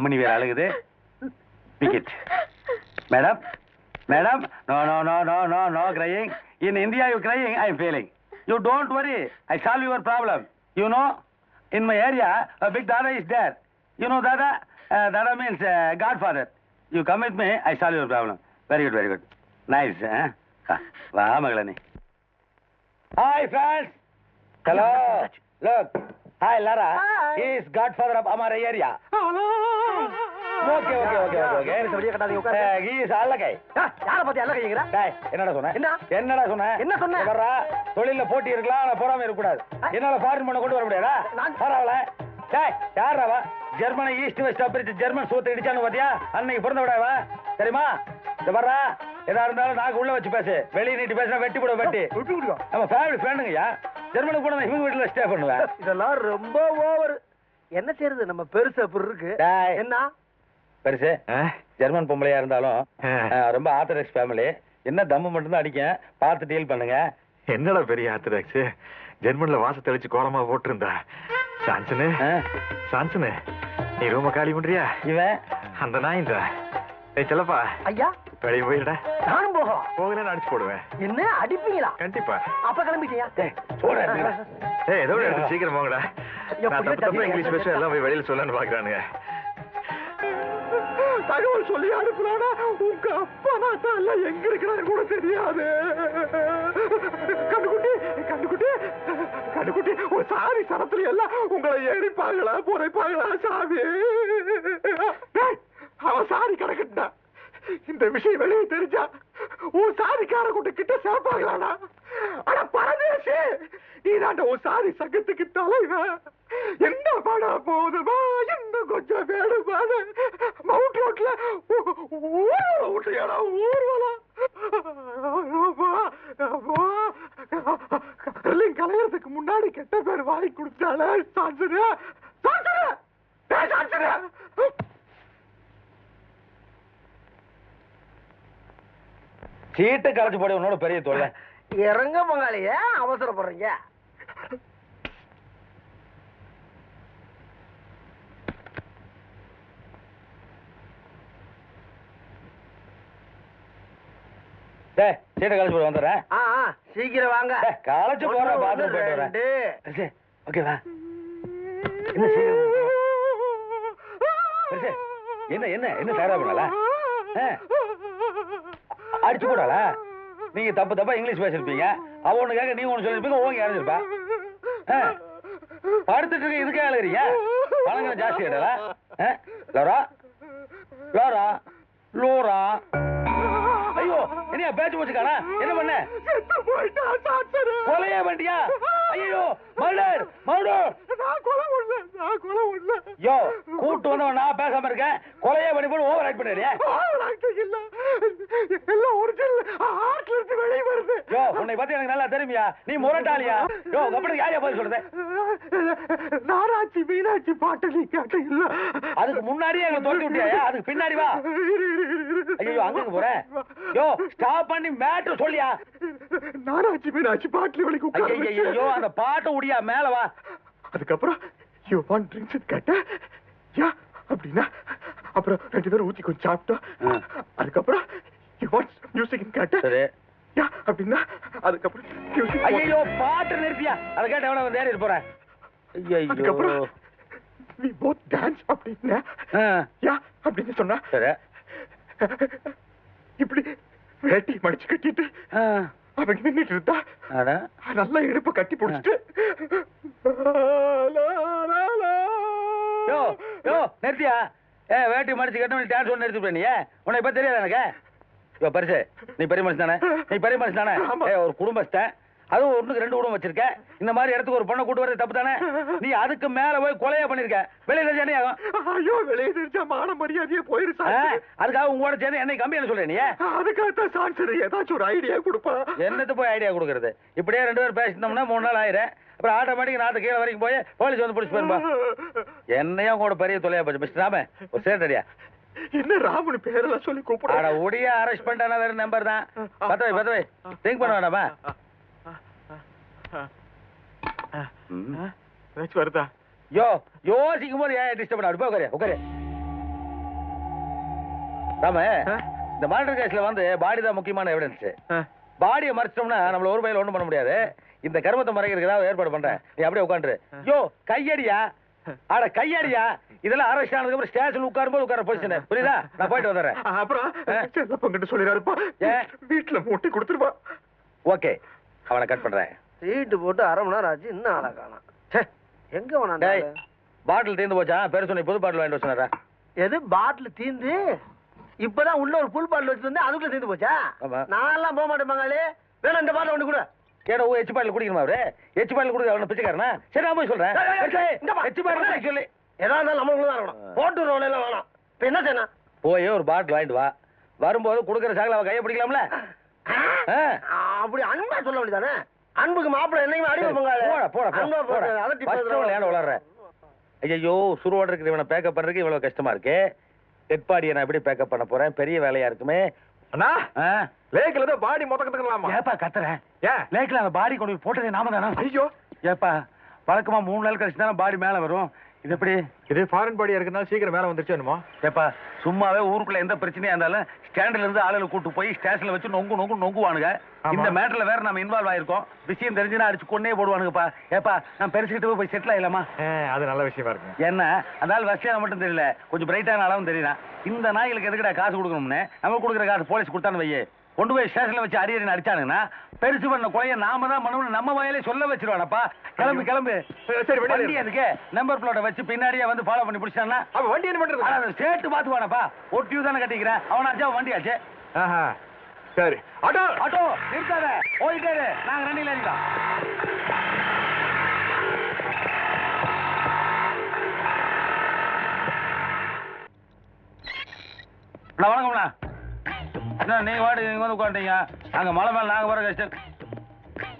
அம்மனி வேற அழுகுது. Picket madam madam no no no no no no crying in India you crying I am feeling you don't worry I solve your problem you know in my area big dada is there you know dada dada means god father you come with me I solve your problem very good very good nice வா மகளே நீ hi friends hello look hi Lara Hi. he is godfather of our area. Okay okay okay okay வெளியே கட்டாதீங்க, உட்காரு. he is அல்லகை யார பத்தி அல்ல கைங்கிற டேய் என்னடா சொன்ன? என்ன? என்னடா சொன்ன? என்ன சொன்ன? வர்றா தொழில்ல போட்டி இருக்கலாம் ஆனா போறாம இருக்க கூடாது என்னால ஃபாரின் பண்ண கொண்டு வர முடியாதா? நான்- வராவல டேய் யாரா ஜெர்மனி ஈஸ்ட் வெஸ்ட் பிரிச்சு ஜெர்மன் சூத்து இடிச்சானு பாத்தியா அன்னைக்கு பிறந்த விடாவா தெரியுமா? இந்த வர்றா எதா இருந்தாலும் நாக்கு உள்ள வச்சு பேசு. வெளிய நீட்டி பேசினா வெட்டி போட வெட்டி. விட்டு நம்ம ஃபேமிலி ஃப்ரெண்டுங்கய்யா ஜெர்மனுக்கு கூட நான் இவங்க வீட்டுல ஸ்டே பண்ணுவேன் இதெல்லாம் ரொம்ப ஓவர் என்ன செய்யறது? நம்ம பெருசு அப்படி இருக்கு. என்ன? பெருசு. ஜெர்மன் பொம்பளையா இருந்தாலும் ரொம்ப ஆர்த்தடாக்ஸ் ஃபேமிலி என்ன தம்மு மட்டும் தான் அடிக்கேன் பார்த்து டீல் பண்ணுங்க. என்னடா பெரிய ஆர்த்தடாக்ஸ்? ஜெர்மன்ல வாச தெளிச்சு கோலமா போட்டிருந்தா. சான்சனு? சான்சனு நீ ரூம காலி பண்றியா? இவன்? அந்த நாய் இந்த. ஏய் செல்லப்பா. ஐயா. வெளியே போயிடா நானும் போகலாம் போகலன்னு அடிச்சு போடுவேன். என்ன? அடிப்பீங்களா? கண்டிப்பா. அப்ப கிளம்பிட்டியா. ஏய் ஏதோ சீக்கிரம் போங்கடா. நான் தப்பு தப்பா புரியல, இங்கிலீஷ் பேச எல்லாம் போய் வெளியில சொல்லலாம்னு பாக்குறானுங்க தகவல் சொல்லி அனுப்புறானா உங்க அப்பா தான் எல்லாம் எங்க இருக்கிறாரு கூட தெரியாது. கண்டுக்குட்டி கண்டுக்குட்டி கண்டுக்குட்டி ஒரு சாரி சரத்துல எல்லாம் உங்களை எரிப்பாங்களா புரைப்பாங்களா சாமி? அவன் சாரி கிடக்குட்டா இந்த விஷயம் வெளியே தெரிஞ்சா உன் சாதிக்கார கூட்ட கிட்ட சேர்ப்பாங்களாடா ஆனா பரதேசி நீ உன் சாதி சங்கத்துக்கு தலைவன். என்ன படம் போதுமா? இன்னும் கொஞ்சம் வேணுமா? ஊர்வலம் விட்டுறியாடா ஊர்வலம். கரலிங் கலையறதுக்கு முன்னாடி கெட்ட பேர் வாங்கி கொடுத்தால டேய் சான்சரு சீட்டு களைச்சு போட உன்னோட பெரிய தொல்லை. இறங்க பங்காளிய அவசரப்படுறீங்க. டேய் சீட்டை களைச்சு போட வந்துடுறேன். ஆ ஆ, சீக்கிரம் வாங்க. போறேன் ஒண்ணு, பாத்ரூம் போயிட்டு வரேன். ரெண்டு. பெருசு, ஓகேவா என்ன சீக்கிரம் பெருசு, என்ன என்ன என்ன தயாரா பண்ணல அடிச்சு போடால நீங்க தப்பு தப்பா இங்கிலீஷ் பேசிருப்பீங்க அவ ஒண்ணு கேட்க நீ ஒண்ணு சொல்லிருப்பீங்க ஓங்க இறஞ்சிருப்பா படுத்துட்டு இருக்க இதுக்கே அழுகிறீங்க. பழங்க ஜாஸ்தி இடல லோரா லோரா லோரா. என்னையா பேச்சு போச்சுக்கானா என்ன பண்ண? கொலையே பண்ணிட்டியா? ஐயோ மர்டர் மர்டர். நான் கொலை பண்ணல நான் கொலை பண்ணல. யோ கூட்டு வந்தவன் நான் பேசாம இருக்கேன். கொலையே பண்ணி போட்டு ஓவர் ஆக்ட் பண்ணிடுறியா எல்லாம் ஒரிஜினல் ஹார்ட்ல இருந்து வெளிய வருது. யோ உன்னை பத்தி எனக்கு நல்லா தெரியுமியா. நீ முரட்டாளியா? யோ கப்பனுக்கு யாரையா பதில் சொல்றது? நாராட்சி மீனாட்சி பாட்டு நீ கேட்ட இல்ல அதுக்கு முன்னாடியே எங்களை தோண்டி விட்டியா? அதுக்கு பின்னாடி வா. ஐயோ அங்க போறேன் யோ ஸ்டாப் பண்ணி மேட்ரு சொல்லியா? நாராட்சி மீனாட்சி பாட்டுல வலிக்கு உட்கார வச்சு. ஐயோ அந்த பாட்டை உடியா மேல வா. அதுக்கப்புறம் யூ வாண்ட் ட்ரிங்க்ஸ் கேட்டேன் யா அப்படின்னா அப்புறம் ரெண்டு பேரும் ஊத்தி கொஞ்சம் சாப்பிட்டோம். அதுக்கப்புறம் வாண்ட் மியூசிக் கேட்டேன் சரி. யா அப்படின்னா அதுக்கப்புறம் ஐயோ பாட்டு. நிறுத்தியா? அதை கேட்ட எவன வந்து ஏறி போறேன் அதுக்கப்புறம் we both dance அப்படின்னா. யா அப்படின்னு சொன்னா. சரி. இப்படி வேட்டி மடிச்சு கட்டிட்டு அவங்க நின்னுட்டு இருந்தா நல்லா இடுப்பு கட்டி பிடிச்சிட்டு. யோ யோ நிறுத்தியா? ஏ வேட்டி மடிச்சு கட்டணும் டான்ஸ் ஒன்று நிறுத்தி நீ உன்னை இப்ப தெரியாது எனக்கு? பரிசு. நீ பெரிய மனுஷன் தானே? நீ பெரிய மனுஷன் தானே? ஒரு குடும்பஸ்தன். அதுவும் ஒண்ணுக்கு ரெண்டு குடும்பம் வச்சிருக்க. இந்த மாதிரி இடத்துக்கு ஒரு பொண்ணை கூட்டு வரது தப்பு தானே? நீ அதுக்கு மேல போய் கொலையா பண்ணிருக்க. வெளியில என்ன ஆகும்? ஐயோ வெளியே தெரிஞ்சா மான மரியாதையே போயிரு ஆ, சார் அதுக்காக உங்களோட சேர்ந்து என்னை கம்பி என்ன சொல்ற நீ? அதுக்காகத்தான் சான்சர் ஏதாச்சும் ஒரு ஐடியா கொடுப்பா. என்னத்து போய் ஐடியா கொடுக்கறது? இப்படியே ரெண்டு பேரும் பேசினோம்னா மூணு நாள் ஆயிரும். அப்புறம் ஆட்டோமேட்டிக் நாத்து கீழே வரைக்கும் போய் போலீஸ் வந்து பிடிச்சி போயிருப்பா. என்னையும் கூட பெரிய தொலையா போச்சு. மிஸ்டர் ராம ஒரு சேட் அடியா என்ன ராமன் பேரெல்லாம் சொல்லி கூப்பிடுற ஒடிய அரெஸ்ட் பண்ணிட்டானா வேற நம்பர் தான் பத்த வை பத்த வை திங்க் பண்ண வேண்டாமா. ஏதாச்சும் வருதா யோ யோசிக்கும் போது ஏன் டிஸ்டர்ப் பண்ண உட்காரு உட்காரு ராம? இந்த மர்டர் கேஸ்ல வந்து பாடி தான் முக்கியமான எவிடன்ஸ். பாடியை மறைச்சிட்டோம்னா நம்மள ஒரு பையில ஒண்ணும் பண்ண முடியாது இந்த கர்மத்தை மறைக்கிறதுக்கு ஏற்பாடு பண்றேன் நீ அப்படியே உட்காந்துரு யோ கையடியா அட கையடியா? இதெல்லாம் அரசு ஆனதுக்கு அப்புறம் ஸ்டேஷன் உட்காரும்போது உட்கார பொசிஷன் புரியுதா? நான் போயிட்டு வந்துடுறேன். அப்புறம்? செல்லப்பங்கிட்ட சொல்லிடாருப்பா ஏன்? வீட்டுல மூட்டி கொடுத்துருப்பா ஓகே. அவனை கட் பண்றேன். சீட்டு போட்டு அரை மணி நேரம் ஆச்சு. இன்னும் ஆளை காணோம். ச்சே. எங்க டேய் வேணாம் பாட்டில் தீர்ந்து போச்சா? பெருசு நீ புது பாட்டில் வாங்கிட்டு வச்சுனரா எது? பாட்டில் தீந்து இப்பதான் உள்ள ஒரு புல் பாட்டில் வச்சு வந்து அதுக்குள்ள தீந்து போச்சா. நான் எல்லாம் போக மாட்டேன் பங்காளி வேணா இந்த பாட்டில் ஒண்ணு கூட. ஏடா ஓ எச்சு பாட்டில் குடிக்கணுமா அவரு? எச்சு பாட்டில் குடிக்க அவனை பிச்சைக்காரனா? சரி நான் போய் சொல்றேன். எச்சு பாட்டில் சொல்லி. எதா இருந்தாலும் நம்மளுக்கு தான் இருக்கணும் போட்டு ரோல எல்லாம் வேணாம் இப்ப என்ன செய்யணும்? போய் ஒரு பாட்டில் வாங்கிட்டு வா. வரும்போது கொடுக்குற சாகல அவன் கையை பிடிக்கலாம்ல? அப்படி அன்பா சொல்ல வேண்டியதானே? அன்புக்கு மாப்பிள்ளை என்னைக்குமே அடிமை பங்காளி. போடா போடா போடா ரவுண்ட்ல ஏன் வளர்ற ஐயோ சுருவோட இருக்கிற இவனை பேக்கப் பண்றதுக்கு இவ்வளவு கஷ்டமா இருக்கு. டெட் பாடியை நான் எப்படி பேக்கப் பண்ண போறேன்? பெரிய வேலையா இருக்குமே. அண்ணா? லேக்ல தான் பாடி மொத்த கத்துக்கலாமா ஏப்பா கத்துறேன் ஏன்? லேக்ல அந்த பாடி கொண்டு போய் போட்டதே நாம தானா? ஐயோ. ஏப்பா வழக்கமா மூணு நாள் கழிச்சு தானே பாடி மேல வரும். இது எப்படி இது ஃபாரின் பாடியா இருக்கனால சீக்கிரம் மேல வந்துருச்சு என்னமோ? ஏப்பா சும்மாவே ஊருக்குள்ள எந்த பிரச்சனையா இருந்தாலும் ஸ்டாண்ட்ல இருந்து ஆளுகளை கூட்டு போய் ஸ்டேஷன்ல வச்சு நொங்கு நொங்கு நொங்குவானுங்க. இந்த மேட்டர்ல வேற நம்ம இன்வால்வ் ஆயிருக்கோம். விஷயம் தெரிஞ்சுனா அடிச்சு கொன்னே போடுவானுங்கப்பா. ஏப்பா நான் பெருசுக்கிட்டு போய் செட்டில் ஆயிலாமா ஆ, அது நல்ல விஷயமா இருக்கு என்ன? அதனால வசதியான மட்டும் தெரியல. கொஞ்சம் பிரைட்டான அளவும் தெரியல இந்த நாய்களுக்கு எதுக்குடா காசு கொடுக்கணும்னு? நம்ம கொடுக்குற காசு போலீஸ் கொடுத்தான்னு வையே. கொண்டு போய் ஸ்டேஷன்ல வச்சு அரியறின்னு அடிச்சானுங்கன்னா பெருசு பண்ண கொலைய நாம தான் பண்ணணும் நம்ம வயலே சொல்ல வச்சிருவானப்பா. கிளம்பு கிளம்பு. சரி வண்டி அதுக்கு நம்பர் பிளேட்டை வச்சு பின்னாடியே வந்து ஃபாலோ பண்ணி பிடிச்சான்னா அப்ப வண்டி என்ன பண்றது? சேர்த்து பாத்துவானப்பா ஒரு டியூ தானே கட்டிக்கிறேன். அவனாச்சா வண்டி ஆச்சு. ஆஹா. சரி. ஆட்டோ! ஆட்டோ நிறுத்தாத. போயிட்டே இரு. நாங்க ரெண்டில இருக்கோம் வணக்கம்ண்ணா. என்ன நீங்க வாடி நீங்க வந்து உட்காந்துட்டீங்க அங்க மலை மேல நாங்க வர கஷ்டம்.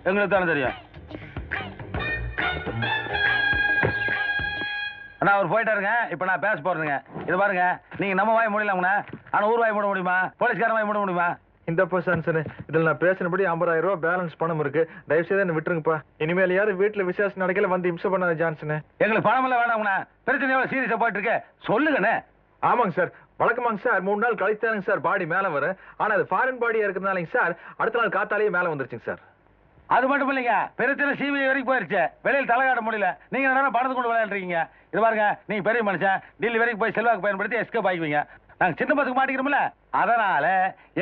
எங்களுக்கு தானே தெரியும். அண்ணா அவர் போயிட்டாருங்க. இப்ப நான் பேச போறதுங்க இது பாருங்க நீங்க நம்ம வாய் முடியலாம்ண்ணா ஆனா ஊர் வாய் மூட முடியுமா? போலீஸ்காரன் வாய் மூட முடியுமா? இந்த சான்சனு இதுல நான் பேசினபடி ஐம்பதாயிரம் ரூபாய் பேலன்ஸ் பணம் இருக்கு. தயவு செய்து என்ன விட்டுருங்கப்பா. இனிமேல் யாரும் வீட்டுல விசேஷம் நடக்கல வந்து இம்சை பண்ணாத ஜான்சனு. எங்களுக்கு பணம் எல்லாம் வேணாம்ண்ணா பிரச்சனை எவ்வளவு சீரியஸா போயிட்டு இருக்கு? சொல்லுங்கண்ணே. ஆமாங்க சார். வழக்கமாங்க சார். மூணு நாள் கழித்தானுங்க சார் பாடி மேல வரும். ஆனா அது ஃபாரின் பாடியா இருக்கிறதுனாலங்க சார் அடுத்த நாள் காத்தாலேயே மேல வந்துருச்சுங்க சார். அது மட்டும் இல்லைங்க. பிரச்சனை சிபிஐ வரைக்கும் போயிருச்சு. வெளியில் தலை காட்ட முடியல. நீங்க என்ன பணத்தை கொண்டு விளையாடுறீங்க. இது பாருங்க நீங்க பெரிய மனுஷன். டெல்லி வரைக்கும் போய் செல்வாக்கு பயன்படுத்தி எஸ்கேப் ஆகிக்குவீங்க நாங்க சின்ன பசங்க மாட்டிக்கிறோம்ல. அதனால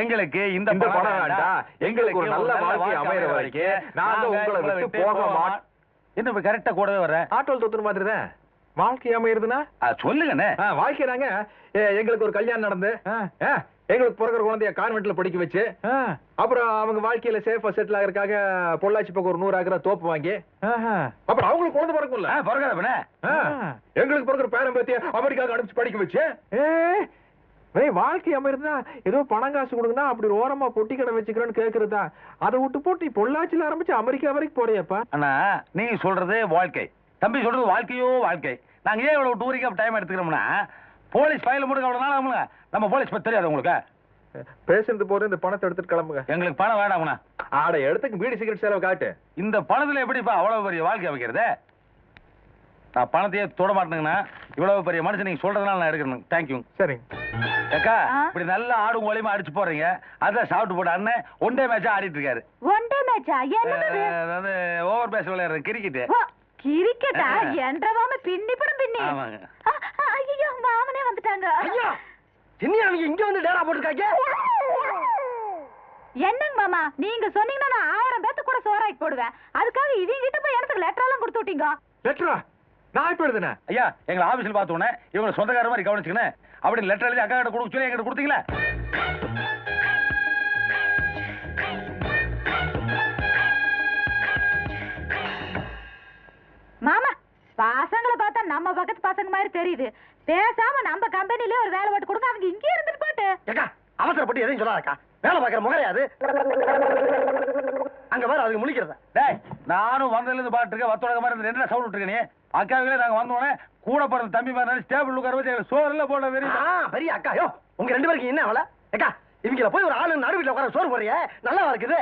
எங்களுக்கு இந்த பணம் வேண்டாம். எங்களுக்கு ஒரு நல்ல வாழ்க்கை அமையற வரைக்கும் நாங்க உங்களை விட்டு போக மாட்டோம். இன்னும் இப்ப கரெக்டா கூடவே வர்றேன். ஆட்டோல் தொத்துன மாதிரி தான். வாழ்க்கை அமையிருதுன்னா ஆ, சொல்லுங்கண்ணே. வாழ்க்கை நாங்க எங்களுக்கு ஒரு கல்யாணம் நடந்து எங்களுக்கு பிறகுற குழந்தைய கான்வென்ட்ல படிக்க வச்சு அப்புறம் அவங்க வாழ்க்கையில சேஃபா செட்டில் ஆகிறதுக்காக பொள்ளாச்சி பக்கம் ஒரு நூறு ஏக்கரா தோப்பு வாங்கி. அப்புறம் அவங்களுக்கு குழந்தை பிறக்கும்ல? ஆ, எங்களுக்கு பிறகுற பேரம் பேத்திய அமெரிக்காவுக்கு அனுப்பிச்சு படிக்க வச்சு. வாழ்க்கை அமையிருந்தா ஏதோ பணம் காசு கொடுங்கன்னா அப்படி ஓரமா பொட்டி கடை வச்சுக்கிறேன்னு கேக்குறதா? அதை விட்டு போட்டு நீ பொள்ளாச்சியில ஆரம்பிச்சு அமெரிக்கா வரைக்கும் போறியப்பா. அண்ணா நீங்க சொல்றது வாழ்க்கை. தம்பி சொல்றது வாழ்க்கையோ வாழ்க்கை. நாங்க ஏன் இவ்வளவு டூரிக்கு டைம் எடுத்துக்கிறோம்னா போலீஸ் ஃபைல் முடுக்க அவ்வளவு நாள் நம்ம போலீஸ் பத்தி தெரியாது உங்களுக்கு. பேசுறது போது இந்த பணத்தை எடுத்துட்டு கிளம்புங்க. எங்களுக்கு பணம் வேணாம்ண்ணா ஆட இடத்துக்கு பீடி சிகரெட் செலவு காட்டு. இந்த பணத்துல எப்படிப்பா அவ்வளவு பெரிய வாழ்க்கை வைக்கிறது நான் பணத்தையே தொட மாட்டேங்கண்ணா இவ்வளவு பெரிய மனுஷன் நீங்க சொல்றதுனால நான் எடுக்கணும் தேங்க்யூ சரிங்க. அக்கா? இப்படி நல்லா ஆடும் கோலியமா அடிச்சு போறீங்க அதான் சாப்பிட்டு போட்ட அண்ணன் ஒன் டே மேட்சா ஆடிட்டு இருக்காரு. ஒன் டே மேட்சா அதாவது ஓவர் பேஸ் விளையாடுற கிரிக்கெட் கிரிக்கெட்டா. என்றவாம பின்னி. படம் பின்னி ஐயோ மாமனே வந்துட்டாங்க. ஐயா! என்ன அவங்க இங்க வந்து டேரா போட்டுருக்காங்க? என்னங்க மாமா நீங்க சொன்னீங்கன்னா நான் ஆயிரம் பேத்து கூட சோறாக்கி போடுவேன். அதுக்காக இவங்க கிட்ட போய் எனக்கு லெட்டர் எல்லாம் கொடுத்து விட்டீங்க? லெட்டரா நான் இப்ப எழுதுனேன். ஐயா எங்களை ஆபீஸ்ல பார்த்த உடனே இவங்க சொந்தக்கார மாதிரி கவனிச்சுக்கணும் அப்படி லெட்டர் எழுதி அக்கா கிட்ட கொடுக்க சொல்லி எங்கிட்ட கொடுத்தீங்களா? பசங்களை பார்த்தா நம்ம பக்கத்து பசங்க மாதிரி தெரியுது. பேசாம நம்ம கம்பெனிலே ஒரு வேலை போட்டு கொடுங்க அவங்க இங்கே இருந்துட்டு போட்டு. ஏக்கா அவசரப்பட்டு எதையும் சொல்லாதக்கா. வேலை பார்க்குற முகரையாது அங்க வேற அதுக்கு முழிக்கிறத. டேய் நானும் வந்ததுல இருந்து பாட்டு இருக்கேன் வத்தோட மாதிரி இருந்து என்ன சவுண்ட் விட்டுருக்க நீ. அக்காவிலே நாங்க வந்த உடனே கூட பிறந்த தம்பி மாதிரி ஸ்டேபிள் உட்கார வச்சு எங்களுக்கு சோறு எல்லாம் போட வெறி ஆ, பெரிய அக்கா யோ உங்க ரெண்டு பேருக்கு என்ன அவள ஏக்கா இவங்கள போய் ஒரு ஆளு நடு வீட்டுல உட்கார சோறு போறிய நல்லா இருக்குது?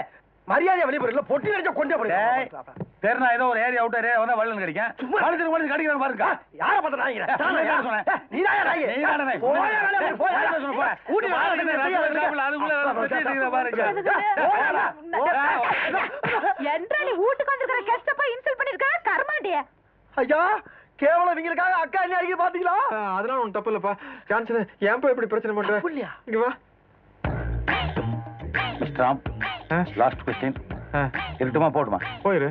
மரியாதையா வெளியே போறீங்களா? பொட்டி அடிச்சா கொண்டே டேய், போறீங்க தெருனா ஏதோ ஒரு ஏரியா அவுட்டர் ஏரியா வந்தா வள்ளல் கிடைக்கும். கடிச்சு கடிச்சு கடிக்கிறான் பாருங்க. யார பார்த்த நாய்ங்க நீ தானே? சொன்ன. நீ தான் நாய்ங்க நீ தானே நாய். போயா சொன்ன, அதுக்குள்ள பாருங்க. என்றா நீ வீட்டுக்கு வந்திருக்கிற கெஸ்ட போய் இன்சல்ட் பண்ணிருக்க கர்மாண்டிய. ஐயா கேவலம் இவங்களுக்காக அக்கா என்ன அடிக்க பாத்தீங்களா? அதெல்லாம் ஒன்றும் தப்பு இல்லப்பா ஜான்சன் ஏன்பா இப்படி பிரச்சனை பண்ற? இங்க வா. மிஸ்டர் ராம் லாஸ்ட் கொஸ்டின் இருக்கட்டுமா போட்டுமா? போயிரு.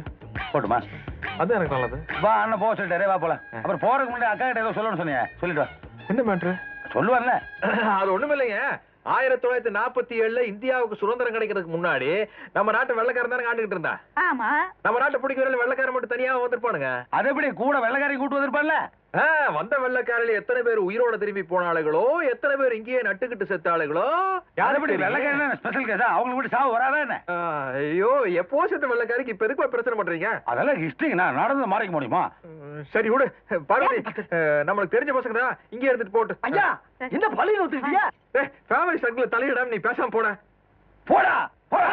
போட்டுமா? அது எனக்கு நல்லது. வா அண்ணன் போக சொல்லிட்டாரு. வா போலாம். அப்புறம் போறதுக்கு முன்னாடி அக்கா கிட்ட ஏதோ சொல்லணும்னு சொன்னீங்க சொல்லிட்டு வா. என்ன மேட்ரு சொல்லுவார்ல. அது ஒண்ணுமில்லைங்க ஆயிரத்தி தொள்ளாயிரத்தி நாற்பத்தி ஏழுல இந்தியாவுக்கு சுதந்திரம் கிடைக்கிறதுக்கு முன்னாடி நம்ம நாட்டு வெள்ளக்காரன் தானே ஆண்டுகிட்டு இருந்தா ஆமா. நம்ம நாட்டை பிடிக்கிற வெள்ளக்காரன் மட்டும் தனியா வந்திருப்பானுங்க. அது எப்படி கூட வெள்ளக்காரி கூட்டு வந்திருப்பான்ல? வந்த வெள்ளக்காரில் எத்தனை பேர் உயிரோட திரும்பி போனாளுகளோ எத்தனை பேர் இங்கேயே நட்டுக்கிட்டு செத்தாளுகளோ? தெரியும்? வெள்ளக்காரி ஸ்பெஷல் கேஸா அவங்களுக்கு கூட சாவு வராதா என்ன? ஆ, ஐயோ எப்போ செத்த வெள்ளக்காரிக்கு இப்ப எதுக்கு பிரச்சனை பண்றீங்க? அதெல்லாம் ஹிஸ்டரி நான் நடந்து மறைக்க முடியுமா? சரி விடு. பார்வதி நம்மளுக்கு தெரிஞ்ச பசங்க தான். இங்கே எடுத்துட்டு போட்டு. ஐயா என்ன பள்ளியில் ஊத்துக்கிட்டியா ஃபேமிலி சர்க்கிள் தலையிடாம நீ பேசாம போட. போடா போடா.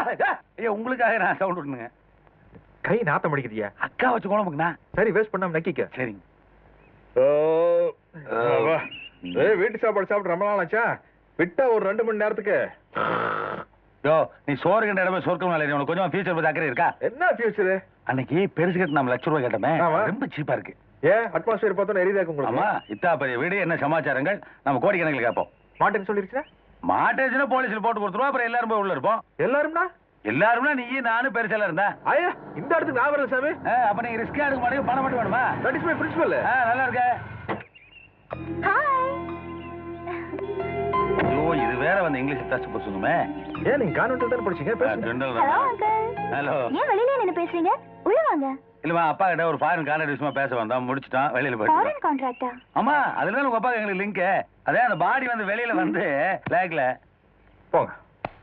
ஐயா உங்களுக்காக நான் சவுண்ட் விட்டுனுங்க கை நாத்தம் அடிக்குதியா அக்கா வச்சு குழம்புக்குண்ணா சரி வேஸ்ட் பண்ணாம நக்கிக்க. சரிங்க. வீட்டு சாப்பாடு சாப்பிட்டு ரொம்ப நாள் ஆச்சா? விட்டா ஒரு ரெண்டு மணி நேரத்துக்கு. யோ நீ சோறு கண்ட இடமே சொர்க்கம் இல்லை உனக்கு கொஞ்சம் ஃபியூச்சர் பத்தி அக்கறை இருக்கா? என்ன ஃபியூச்சர் அன்னைக்கு பெருசு கட்டு நம்ம லட்ச ரூபாய் கேட்டோமே. ரொம்ப சீப்பா இருக்கு. ஏன்? அட்மாஸ்பியர் பார்த்தோன்னா எரிதாக்கு உங்களுக்கு? ஆமா. இத்தா பெரிய வீடு என்ன சமாச்சாரங்கள்? நம்ம கோடிக்கணக்கில் கேட்போம். மாட்டேன்னு சொல்லிருச்சுனா மாட்டேஜ்னா போலீஸ்ல போட்டு கொடுத்துருவோம். அப்புறம் எல்லாரும் போய் உள்ள இருப்போம். எல்லாரும்னா? எல்லாரும்னா நீ நானும் பெருசெல்லாம் இருந்தா? ஐயா இந்த இடத்துக்கு நான் வரல சாமி. அப்ப நீங்க ரிஸ்க் எடுக்க மாட்டீங்க? பணம் மட்டும் வேணுமா? தட் இஸ் மை பிரின்சிபல் நல்லா இருக்க ஹாய் ஐயோ இது வேற வந்து இங்கிலீஷ் டச் பேசணுமே ஏன் நீங்க கான்வென்ட் தானே படிச்சீங்க? பேசுங்க. ஹலோ அங்கிள் ஹலோ ஏன் வெளியில நின்னு பேசுறீங்க? உள்ள வாங்க. இல்லம்மா அப்பா கிட்ட ஒரு ஃபாரின் கான்ட்ராக்ட் விஷயமா பேச வந்தோம் முடிச்சிட்டோம் வெளியில போயிட்டு ஃபாரின் கான்ட்ராக்டா ஆமா அதுல உங்க அப்பா எங்களுக்கு லிங்க் அதே அந்த பாடி வந்து வெளியில வந்து லேக்ல போங்க.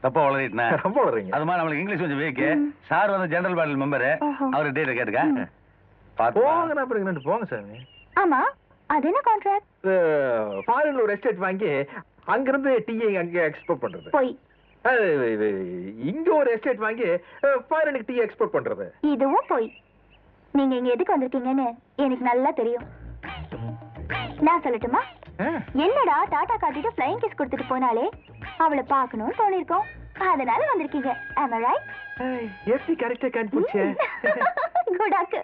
தப்பா வளரிட்டேன் ரொம்ப வளர்றீங்க அதுமா நம்மளுக்கு இங்கிலீஷ் கொஞ்சம் வீக் ம். சார் வந்து ஜெனரல் பாடல் மெம்பர். அவர் டேட் கேட்டுக்க போங்க நான் பிறகு போங்க சாமி. ஆமா அது என்ன கான்ட்ராக்ட் ஃபாரின்ல ஒரு எஸ்டேட் வாங்கி அங்கிருந்து டீயை அங்கே எக்ஸ்போர்ட் பண்றது. போய். இங்க ஒரு எஸ்டேட் வாங்கி ஃபாரினுக்கு டீ எக்ஸ்போர்ட் பண்றது. இதுவும் போய். நீங்க இங்க எதுக்கு வந்திருக்கீங்கன்னு எனக்கு நல்லா தெரியும். நான் சொல்லட்டுமா? என்னடா டாடா காட்டிட்டு ஃப்ளைங் கிஸ் கொடுத்துட்டு போனாலே? அவளை பார்க்கணும்னு தோணிருக்கோம். அதனால வந்திருக்கீங்க. Right? அஹ், எப்படி கரெக்டா கண்டுபிடிச்ச. குடாக்கு